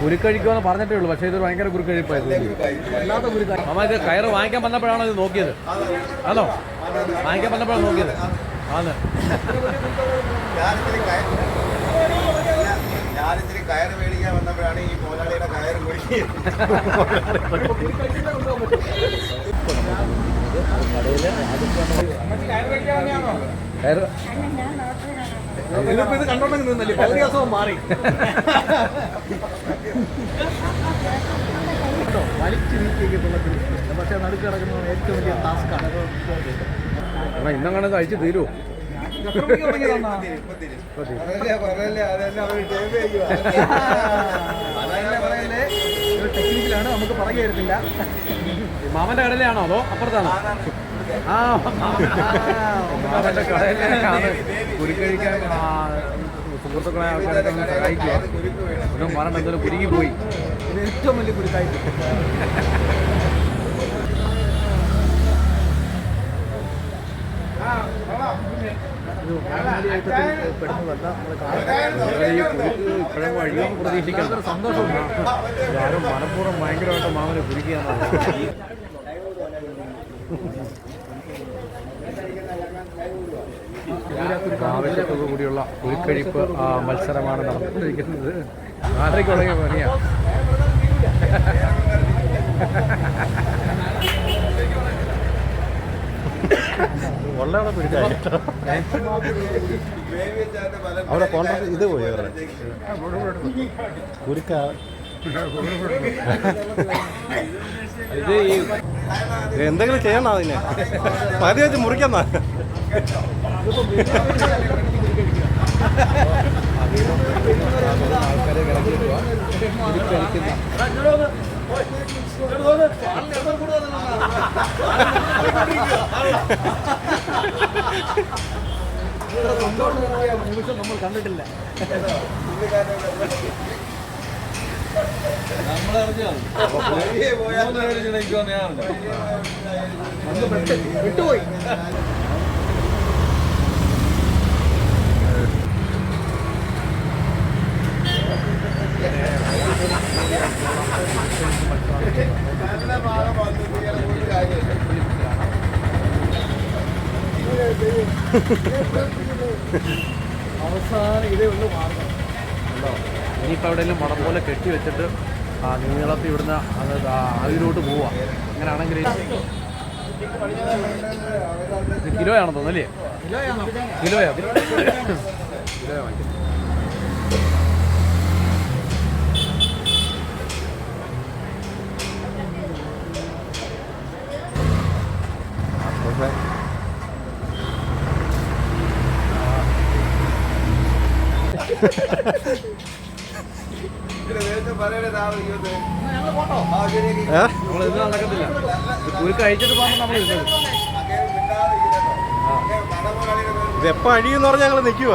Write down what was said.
കുരുക്കഴിക്കുമെന്ന് പറഞ്ഞിട്ടേ ഉള്ളൂ. പക്ഷേ ഇതൊരു ഭയങ്കര കുരുക്കഴിപ്പായിരുന്നു അമ്മ ഇത് കയറ് വാങ്ങിക്കാൻ വന്നപ്പോഴാണോ ഇത് നോക്കിയത്? ആണോ? വാങ്ങിക്കാൻ വന്നപ്പോഴാണ് നോക്കിയത്? ആണ്. കയറ് മേടിക്കാൻ വന്നപ്പോഴാണ് ഈ മോലാളിയുടെ കയറ് കുടുങ്ങിയത് കയറ് ഇതിപ്പോ ഇത് കണ്ടോണ്ടെങ്കിൽ നിന്നല്ലേ? പകുതി മാറി. വലിച്ചു നീക്കിയൊക്കെ പക്ഷേ നടുക്ക് കിടക്കുന്നത് ഏറ്റവും വലിയ ടാസ്ക്കാണ് ഇന്നങ്ങനെ തീരുമോ ടെക്നിക്കലാണ് നമുക്ക് പറഞ്ഞു തരത്തില്ല മാമന്റെ കടയിലാണോ അതോ അപ്പുറത്താണോ? ആ മാമന്റെ കടയിലാണ് കുരുക്കഴിക്കാൻ സുഹൃത്തുക്കളായ ആൾക്കാരൊക്കെ ഒന്ന് സഹായിക്കുക. ഒന്നും മരണം എന്തെങ്കിലും കുരുങ്ങി പോയി ഇത് ഏറ്റവും വലിയ കുരുക്കായി ഇപ്പോഴും വഴിയും പ്രതീക്ഷിക്കണം. സന്തോഷമുണ്ട്. ആരും മനഃപൂർവം ഭയങ്കരമായിട്ട് മാമനെ കുരുക്കുകയാണ് ആവശ്യത്തോടു കൂടിയുള്ള കുരുക്കഴിപ്പ് ആ, മത്സരമാണ് നടന്നുകൊണ്ടിരിക്കുന്നത്. ആരൊക്കെ തുടങ്ങിയ അവിടെ കോൺട്രാക്ട് ഇത് പോയി കുരുക്ക ഇത് ഈ എന്തെങ്കിലും ചെയ്യണം അതിനെ. മതി വെച്ച് മുറിക്കുന്ന ആൾക്കാരെ നിമിഷം നമ്മൾ കണ്ടിട്ടില്ല. വിട്ടുപോയി അവസാനം ഇതേ ഉള്ളൂ മാർഗം. ഇനിയിപ്പോൾ എവിടെയെങ്കിലും മടം പോലെ കെട്ടി വെച്ചിട്ട് ആ നീളത്തിൽ ഇവിടുന്ന് അത് അതിലോട്ട് പോവാ. അങ്ങനെയാണെങ്കിൽ കിലോയാണെന്ന് തോന്നുന്നല്ലേ കിലോയാ. കിലോയാ വാങ്ങിക്കുന്നത്. ഇത് എപ്പോൾ അഴിയെന്ന് പറഞ്ഞാൽ ഞങ്ങൾ നിൽക്കുക